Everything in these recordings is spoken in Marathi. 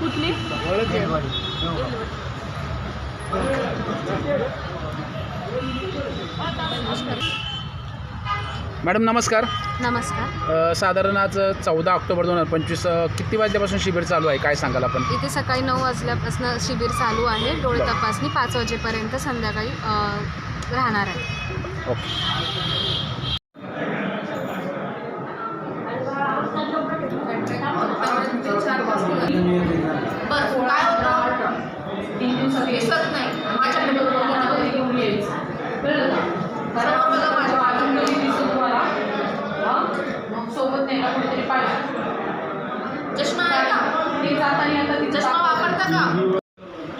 कुठली? मॅडम नमस्कार. नमस्कार. अ, साधारण आज चौदा ऑक्टोबर दोन हजार पंचवीस किती वाजल्यापासून शिबिर चालू आहे? काय सांगाल आपण? इथे सकाळी नऊ वाजल्यापासून शिबिर चालू आहे. डोळे तपासणी पाच वाजेपर्यंत संध्याकाळी अ, राहणार आहे. ओके बरं काय होतं दिसत नाही माझ्याकडे मोबाईल घेऊन यायचं कळलं का सर्व मला माझ्या बाजूला दिसत मला हं? मग सोबत नाही का कुठेतरी पाहिजे चष्मा आहे का चष्मा वापरता का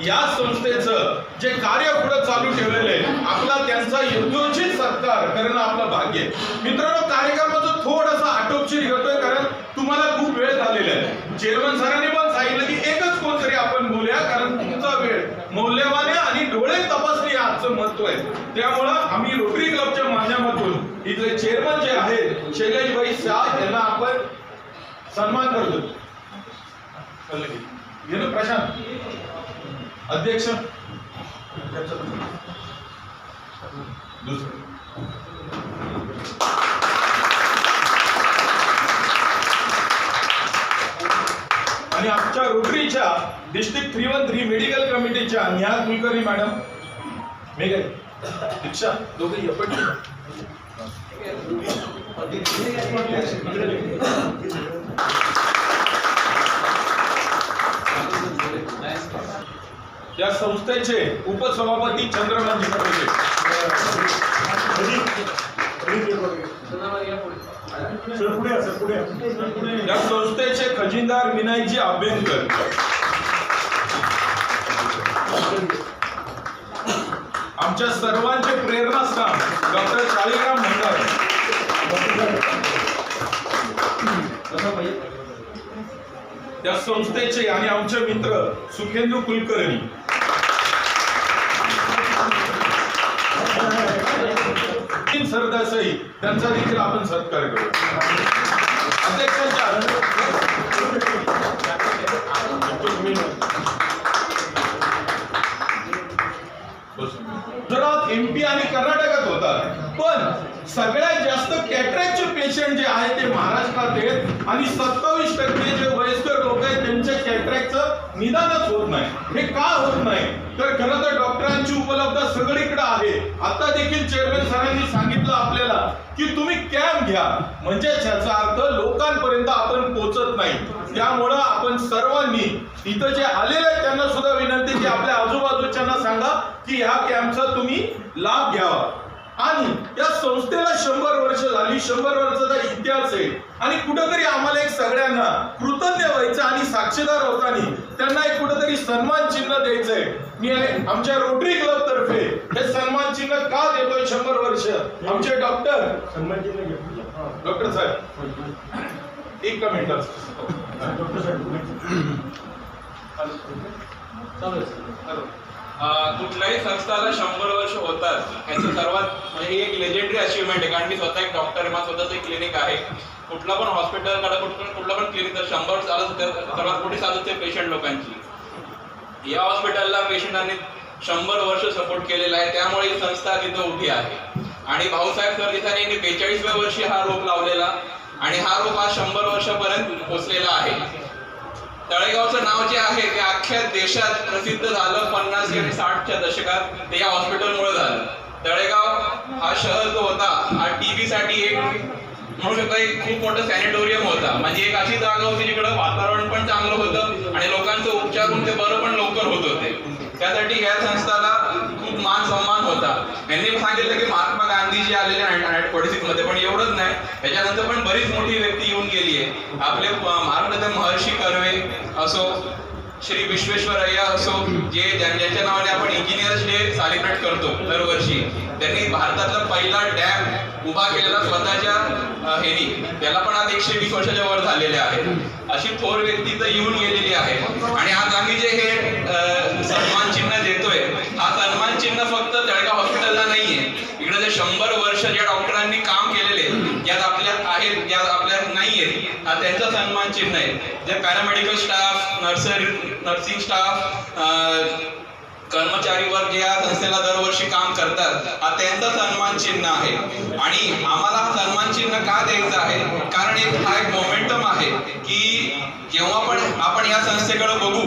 या संस्थेचं जे कार्य पुढे चालू ठेवलेले आपला त्यांचा युद्धोचित सत्कार करणं आपलं भाग्य आहे. मित्रांनो कार्यक्रमाचं थोडंसं आटोपशीर घेतोय कारण तुम्हाला खूप वेळ झालेला आहे. चेअरमन सरांनी पण सांगितलं की एकच कोणतरी आपण बोलूया कारण तुमचा वेळ मौल्यवान आहे आणि डोळे तपासणी आजचं महत्त्व आहे. त्यामुळं आम्ही रोटरी क्लबच्या माध्यमातून इथले चेअरमन जे आहेत शैलेशभाई शाह यांना आपण सन्मान करतो. प्रशांत. अध्यक्ष. दुसरं. आणि आमच्या रोटरीच्या district three one three medical कमिटीच्या निहाल कुलकर्णी मॅडम. मेघाई दीक्षा दोघे आपण या संस्थेचे उपसभापती चंद्रकांत जिंकले या संस्थेचे खजिनदार विनायकजी आंबेडकर. आमच्या सर्वांचे प्रेरणास्थान डॉक्टर शालिग्राम भंडार. त्या संस्थेचे आणि आमचे मित्र सुखेंदू कुलकर्णी. तीन त्यांचा देखील आपण सत्कार करू. गुजरात एमपी आणि कर्नाटकात होतात. पण सगळ्यात जास्त कॅटरॅक्टचे पेशंट जे आहेत ते महाराष्ट्रात आहेत आणि सत्तावीस टक्के जे वयस्कर लोक आहेत निदानच होत नाही. हे का होत नाही? तर खरं तर डॉक्टरांची उपलब्धता सगळीकडे आहे. आता देखील चेअरमॅन सरांनी सांगितलं आपल्याला की तुम्ही कॅम्प घ्या. म्हणजे याचा अर्थ लोकांपर्यंत आपण पोहोचत नाही. त्यामुळं आपण सर्वांनी इथं जे आलेले आहेत त्यांना सुद्धा विनंती की आपल्या आजूबाजूच्यांना सांगा की ह्या कॅम्पचा तुम्ही लाभ घ्यावा. आणि या संस्थेला शंभर वर्ष झाली शंभर वर्षाचा इतिहास आहे. आणि कुठंतरी आम्हाला एक सगळ्यांना कृतज्ञ व्हायचं आणि साक्षीदार होताना त्यांना एक कुठंतरी सन्मान चिन्ह द्यायचंय. मी आमच्या रोटरी क्लब तर्फे हे सन्मान चिन्ह का देतोय शंभर वर्ष? आमचे डॉक्टर डॉक्टर साहेब. एक मिनिट अं, कुठल्याही संस्थाला शंभर वर्ष होतात. ह्याची सर्वात म्हणजे ही एक लेजेंडरी अचिव्हमेंट आहे. कारण मी स्वतः एक डॉक्टर आहे. माझं स्वतःच एक क्लिनिक आहे. कुठला पण हॉस्पिटलकडे कुठलं कुठलं पण क्लिनिक तर शंभर चालत होते सर्वात मोठी चालत होते पेशंट लोकांची. या हॉस्पिटलला पेशंटांनी शंभर वर्ष सपोर्ट केलेला आहे. त्यामुळे ही संस्था तिथं उभी आहे. आणि भाऊसाहेब सरदेसाने यांनी बेचाळीसव्या वर्षी हा रोग लावलेला. आणि हा रोग आज शंभर वर्षापर्यंत पोहोचलेला आहे. तळेगावचं नाव जे आहे ते अख्ख्या देशात प्रसिद्ध झालं पन्नास आणि साठच्या दशकात. ते या हॉस्पिटलमुळे झालं. तळेगाव हा शहर जो होता हा टीबी साठी एक म्हणू शकता एक खूप मोठं सॅनिटोरियम होता. म्हणजे एक अशी जागा होती जिकडं वातावरण पण चांगलं होतं आणि लोकांचं उपचार होऊन ते बरं पण लवकर होत होते. त्यासाठी या संस्थाला खूप मान सन्मान होता. यांनी सांगितलं की गांधी जे आलेले मध्ये पण एवढंच नाही. त्याच्यानंतर पण बरीच मोठी व्यक्ती येऊन गेली आहे. आपले अं, महर्षी कर्वे असो श्री विश्वेश्वरय्या असो जे ज्यांच्या नावाने आपण इंजिनियर्स डे सेलिब्रेट करतो दरवर्षी त्यांनी भारतातला पहिला डॅम उभा केलेला स्वतःच्या हेनी. ह्यानी त्याला पण आज एकशे वीस वर्षाच्या वर झालेले आहेत अशी थोर व्यक्ती तर येऊन गेलेली आहे. आणि आज आम्ही जे हे अं, सन्मान चिन्ह देतोय हा सन्मान चिन्ह फक्त तळगाव हॉस्पिटलला नाहीये इकडे जे शंभर वर्ष ज्या डॉक्टरांनी काम केलेले ज्यात आपल्या आहेत ज्यात आपल्यात नाहीये हा त्या त्यांचा सन्मान चिन्ह आहे. जे paramedical staff nursery nursing staff कर्मचारी वर्ग या संस्थेला दरवर्षी काम करतात हा त्यांचा सन्मान चिन्ह आहे. आणि आम्हाला हा सन्मान चिन्ह का द्यायचं आहे? कारण एक हा एक मोमेंटम आहे की जेव्हा पण आपण या संस्थेकडे बघू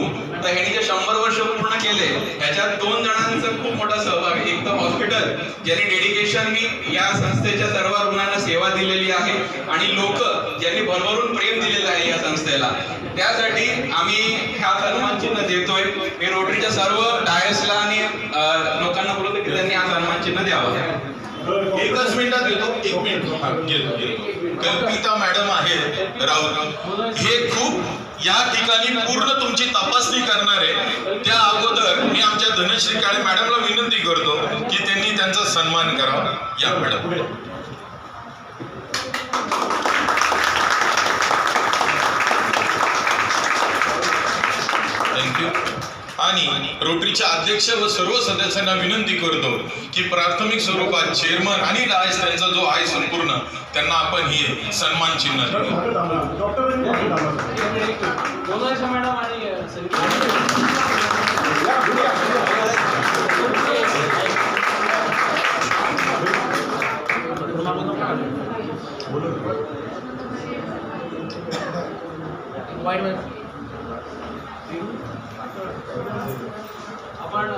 तर ह्यांनी जे शंभर वर्ष पूर्ण केले ह्याच्यात दोन जणांचा खूप मोठा सहभाग आहे. एक तर हॉस्पिटल ज्यांनी डेडिकेशननी या संस्थेच्या सर्व रुग्णांना सेवा दिलेली आहे आणि लोक ज्यांनी भरभरून प्रेम दिलेलं आहे या संस्थेला. त्यासाठी आम्ही ह्या सन्मानचिन्ह देतोय. मी रोटरीच्या सर्व डायसला आणि लोकांना बोलतो की त्यांनी हा सन्मानचिन्ह द्यावं. एकच मिनिटात देतो. एक मिनिट. घेतो. कल्पिता मॅडम आहेत राऊत हे खूप या ठिकाणी पूर्ण तुमची तपासणी करणार आहे. त्या अगोदर मी आमच्या धनश्री काळे मॅडमला विनंती करतो की त्यांनी त्यांचा सन्मान करावा या मॅडम. आणि रोटरीच्या अध्यक्ष व सर्व सदस्यांना विनंती करतो की प्राथमिक स्वरूपात चेअरमन आणि डायस त्यांचा जो आहे संपूर्ण त्यांना आपण हे सन्मान चिन्ह आपण